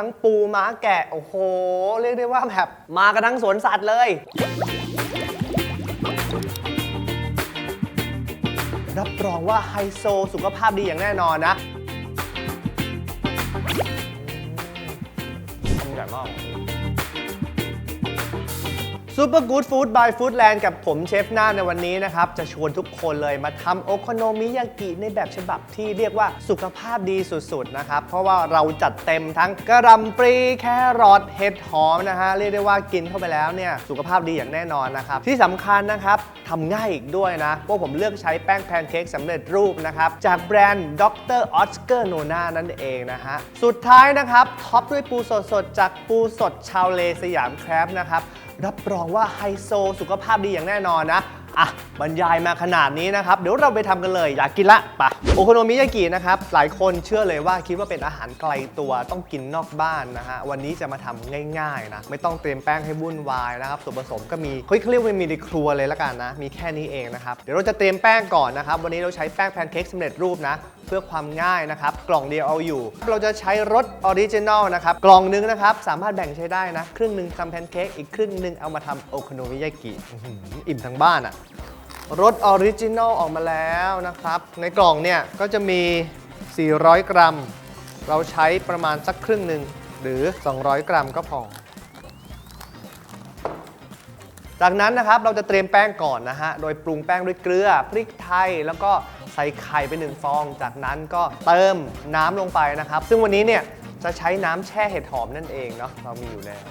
ทั้งปูม้าแกะ โอ้โห เรียกได้ว่าแบบมากันทั้งสวนสัตว์เลย รับรองว่าไฮโซสุขภาพดีอย่างแน่นอนนะ ซูเปอร์กู๊ดฟู้ดบายฟู้ดแลนด์กับผมเชฟหน้าในวันนี้นะครับ จะชวนทุกคนเลยมาทำโอโคโนมิยากิในแบบฉบับที่เรียกว่าสุขภาพดีสุดๆนะครับ เพราะว่าเราจัดเต็มทั้งกระหลำปรีแครอทเห็ดหอมนะฮะ เรียกได้ว่ากินเข้าไปแล้วเนี่ย สุขภาพดีอย่างแน่นอนนะครับ ที่สำคัญนะครับทำง่ายอีกด้วยนะพราะผมเลือกใช้แป้งแพนเค้กสำเร็จรูปนะครับจากแบรนด์ดรออสเกอร์โนนานั่นเองนะฮะสุดท้ายนะครับท็อปด้วยปูสดๆจากปูสดชาวเลสยามแครบนะครับ รับรองว่าไฮโซสุขภาพดีอย่างแน่นอนนะอะบรรยายมาขนาดนี้นะครับ เดี๋ยวเราไปทำกันเลยอยากกินละปะโอโคโนมิยากินะครับ หลายคนเชื่อเลยว่าคิดว่าเป็นอาหารไกลตัวต้องกินนอกบ้านนะฮะ วันนี้จะมาทำง่ายๆนะ ไม่ต้องเตรียมแป้งให้วุ่นวายนะครับส่วนผสมก็มีเฮ้ยเขาเรียกว่ามีในครัวเลยละกันนะ มีแค่นี้เองนะครับ เดี๋ยวเราจะเตรียมแป้งก่อนนะครับ วันนี้เราใช้แป้งแพนเค้กสำเร็จรูปนะ เพื่อความง่ายนะครับ กล่องเดียวเอาอยู่ เราจะใช้รสออริจินอลนะครับ กล่องนึงนะครับ สามารถแบ่งใช้ได้นะ ครึ่งหนึ่งทำแพนเค้กอีกครึ่งหนึ่งเอามาทำโอโคโนมิยากิอิ่มทั้งบ้านอะรสออริจินอลออกมาแล้วนะครับ ในกล่องเนี่ยก็จะมี 400 กรัม เราใช้ประมาณสักครึ่งหนึ่งหรือ 200 กรัมก็พอ จากนั้นนะครับเราจะเตรียมแป้งก่อนนะฮะ โดยปรุงแป้งด้วยเกลือพริกไทย แล้วก็ใส่ไข่ไปหนึ่งฟอง จากนั้นก็เติมน้ำลงไปนะครับ ซึ่งวันนี้เนี่ยจะใช้น้ำแช่เห็ดหอมนั่นเองเนาะเรามีอยู่แล้ว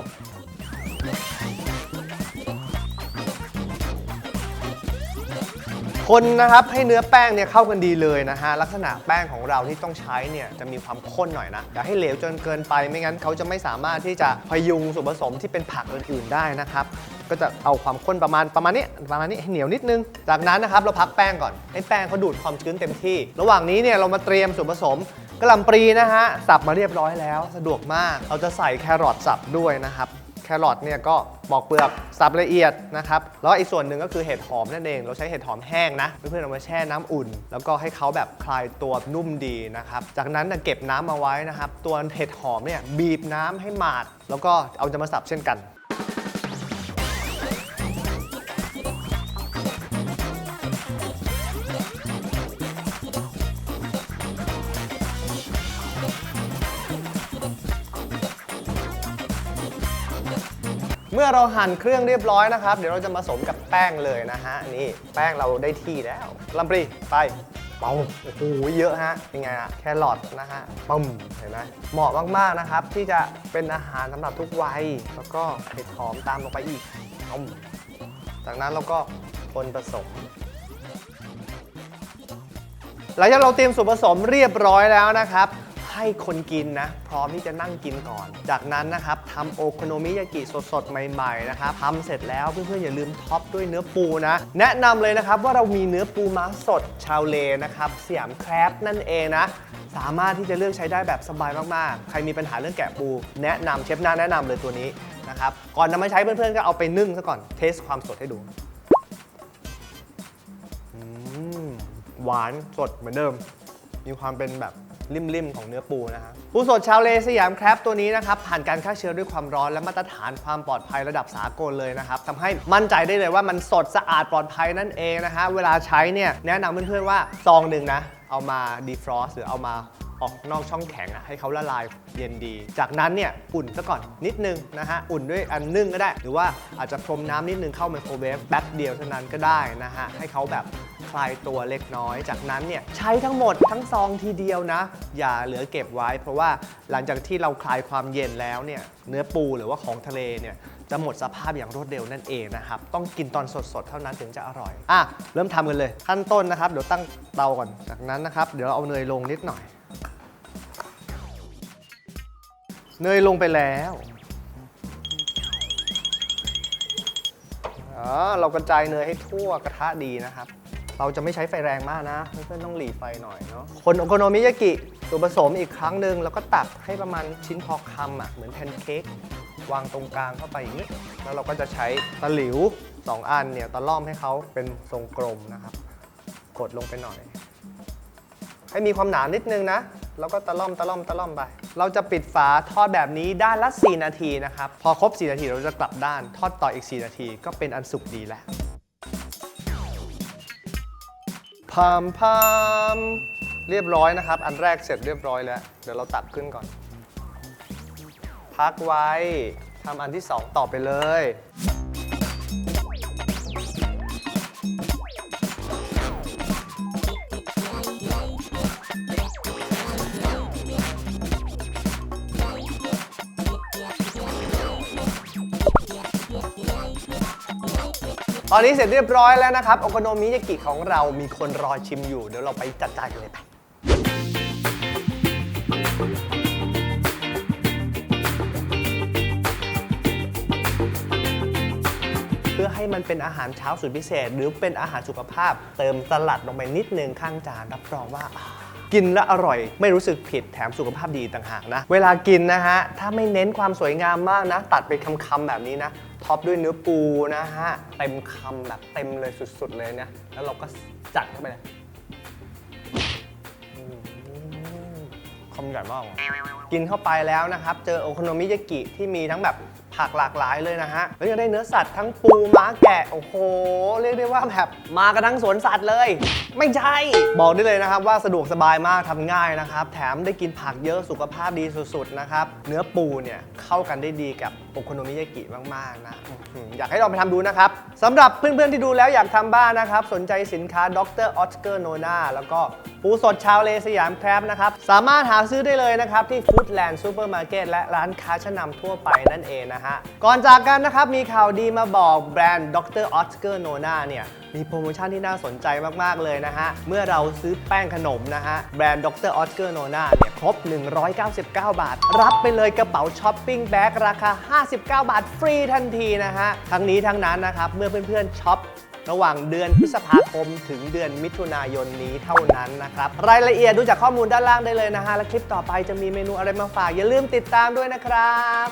คนนะครับให้เนื้อแป้งเนี่ยเข้ากันดีเลยนะฮะ ลักษณะแป้งของเราที่ต้องใช้เนี่ยจะมีความข้นหน่อยนะ อย่าให้เหลวจนเกินไปไม่งั้นเขาจะไม่สามารถที่จะพยุงส่วนผสมที่เป็นผักอื่นๆได้นะครับก็จะเอาความข้นประมาณประมาณนี้ประมาณนี้ให้เหนียวนิดนึง จากนั้นนะครับเราพักแป้งก่อนให้แป้งเขาดูดความชื้นเต็มที่ ระหว่างนี้เนี่ยเรามาเตรียมส่วนผสมกระหล่ำปลีนะฮะสับมาเรียบร้อยแล้ว สะดวกมาก เราจะใส่แครอทสับด้วยนะครับ แครอทเนี่ยก็ปอกเปลือกสับละเอียดนะครับ แล้วอีกส่วนหนึ่งก็คือเห็ดหอมนั่นเอง เราใช้เห็ดหอมแห้งนะ เพื่อนๆเอามาแช่น้ำอุ่น แล้วก็ให้เขาแบบคลายตัวนุ่มดีนะครับ จากนั้นเก็บน้ำมาไว้นะครับ ตัวเห็ดหอมเนี่ยบีบน้ำให้หมาด แล้วก็เอาจะมาสับเช่นกัน เมื่อเราหั่นเครื่องเรียบร้อยนะครับ เดี๋ยวเราจะมาผสมกับแป้งเลยนะฮะนี่แป้งเราได้ที่แล้วลำปรีไปเปาโอ้โหเยอะฮะเป็นไงอะแครอทนะฮะปุ่มเห็นไหมเหมาะมากๆนะครับ ที่จะเป็นอาหารสำหรับทุกวัย แล้วก็เห็ดหอมตามลงไปอีกปุ่มจากนั้นเราก็คนผสมหลังจากเราเตรียมส่วนผสมเรียบร้อยแล้วนะครับ ให้คนกินนะ พร้อมที่จะนั่งกินก่อน จากนั้นนะครับทำโอโคโนมิยากิสดๆ ใหม่ๆนะครับทำเสร็จแล้วเพื่อนๆอย่าลืมท็อปด้วยเนื้อปูนะ แนะนำเลยนะครับว่าเรามีเนื้อปูม้าสดชาวเลนะครับสยามแครบนั่นเองนะสามารถที่จะเลือกใช้ได้แบบสบายมากๆ ใครมีปัญหาเรื่องแกะปู แนะนำเชฟหน้าแนะนำเลยตัวนี้นะครับ ก่อนนำมาใช้เพื่อนๆ ก็เอาไปนึ่งซะก่อน เทสความสดให้ดู หวานสดเหมือนเดิม มีความเป็นแบบ ริมๆ ของเนื้อปูนะฮะปูสดชาวเลสยามแครบตัวนี้นะครับผ่านการฆ่าเชื้อด้วยความร้อนและมาตรฐานความปลอดภัยระดับสากลเลยนะครับทำให้มั่นใจได้เลยว่ามันสดสะอาดปลอดภัยนั่นเองนะฮะเวลาใช้เนี่ยแนะนำเพื่อนๆว่าซองหนึ่งนะเอามาดีฟรอสหรือเอามาออกนอกช่องแข็งอะให้เขาละลายเย็นดี จากนั้นเนี่ยอุ่นซะก่อนนิดนึงนะฮะ อุ่นด้วยอันนึ่งก็ได้ หรือว่าอาจจะพรมน้ำนิดนึงเข้าไมโครเวฟแป๊บเดียวเท่านั้นก็ได้นะฮะ ให้เขาแบบ คลายตัวเล็กน้อย จากนั้นเนี่ยใช้ทั้งหมดทั้งซองทีเดียวนะ อย่าเหลือเก็บไว้ เพราะว่าหลังจากที่เราคลายความเย็นแล้วเนี่ยเนื้อปูหรือว่าของทะเลเนี่ยจะหมดสภาพอย่างรวดเร็วนั่นเองนะครับ ต้องกินตอนสดๆ เท่านั้นถึงจะอร่อย อะ เริ่มทำกันเลย ขั้นต้นนะครับ เดี๋ยวตั้งเตาก่อน จากนั้นนะครับ เดี๋ยวเอาเนยลงนิดหน่อย เนยลงไปแล้วอ๋อเรากระจายเนยให้ทั่วกระทะดีนะครับ เราจะไม่ใช้ไฟแรงมากนะเพื่อนๆต้องหลีไฟหน่อยเนาะคนโอโคโนมิยากิส่วนผสมอีกครั้งหนึ่งแล้วก็ตักให้ประมาณชิ้นพอคำอะเหมือนแพนเค้กวางตรงกลางเข้าไปอย่างนี้ แล้วเราก็จะใช้ตะหลิว 2 อันเนี่ยตะล่อมให้เขาเป็นทรงกลมนะครับ กดลงไปหน่อย ให้มีความหนานิดนึงนะ แล้วก็ตะล่อมตะล่อมตะล่อมไป เราจะปิดฝาทอดแบบนี้ด้านละ 4 นาทีนะครับ พอครบ 4 นาทีเราจะกลับด้านทอดต่ออีก 4 นาที ก็เป็นอันสุกดีแล้ว พามพามเรียบร้อยนะครับ อันแรกเสร็จเรียบร้อยแล้ว เดี๋ยวเราตักขึ้นก่อน พักไว้ทำอันที่2ต่อไปเลย ตอนนี้เสร็จเรียบร้อยแล้วนะครับโอโคโนมิยากิของเรามีคนรอชิมอยู่ เดี๋ยวเราไปจัดจานกันเลยไปเพื่อให้มันเป็นอาหารเช้าสุดพิเศษ หรือเป็นอาหารสุขภาพ เติมสลัดลงไปนิดนึงข้างจานรับรองว่าอ่ากินแล้วอร่อย ไม่รู้สึกผิดแถมสุขภาพดีต่างหากนะ เวลากินนะฮะ ถ้าไม่เน้นความสวยงามมากนะ ตัดเป็นคำๆแบบนี้นะ ท็อปด้วยเนื้อปูนะฮะ เต็มคำแบบเต็มเลยสุดๆเลยนะ แล้วเราก็จัดเข้าไปเลยอืมคำใหญ่มากอะกินเข้าไปแล้วนะครับ เจอโอโคโนมิยากิที่มีทั้งแบบ ผักหลากหลายเลยนะฮะ แล้วยังได้เนื้อสัตว์ทั้งปูม้าแกะ โอ้โห เรียกได้ว่าแบบมากันทั้งสวนสัตว์เลย ไม่ใช่ บอกได้เลยนะครับว่าสะดวกสบายมากทำง่ายนะครับ แถมได้กินผักเยอะสุขภาพดีสุดๆนะครับ เนื้อปูเนี่ยเข้ากันได้ดีกับโอโคโนมิยากิมากๆนะอื้อหืออยากให้ลองไปทำดูนะครับสำหรับเพื่อนๆที่ดูแล้วอยากทำบ้านนะครับ สนใจสินค้าดรออสเกอร์โนนาแล้วก็ปูสดชาวเลสยามแครบนะครับ สามารถหาซื้อได้เลยนะครับที่ฟู้ดแลนด์ซูเปอร์มาร์เก็ตและร้านค้าชั้นนำทั่วไปนั่นเองนะฮะก่อนจากกันนะครับ มีข่าวดีมาบอกแบรนด์ดรออสเกอร์โนนาเนี่ย มีโปรโมชั่นที่น่าสนใจมาก ๆ เลยนะฮะ เมื่อเราซื้อแป้งขนมนะฮะ แบรนด์ดรออสเกอร์โนนาเนี่ย ครบ 199 บาท รับไปเลยกระเป๋าช้อปปิ้งแบ็กราคา 59 บาทฟรีทันทีนะฮะ ทั้งนี้ทั้งนั้นนะครับเมื่อเพื่อนๆช็อประหว่างเดือนพฤษภาคมถึงเดือนมิถุนายนนี้เท่านั้นนะครับ รายละเอียดดูจากข้อมูลด้านล่างได้เลยนะฮะ และคลิปต่อไปจะมีเมนูอะไรมาฝาก อย่าลืมติดตามด้วยนะครับ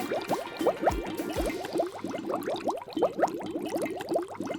Thank you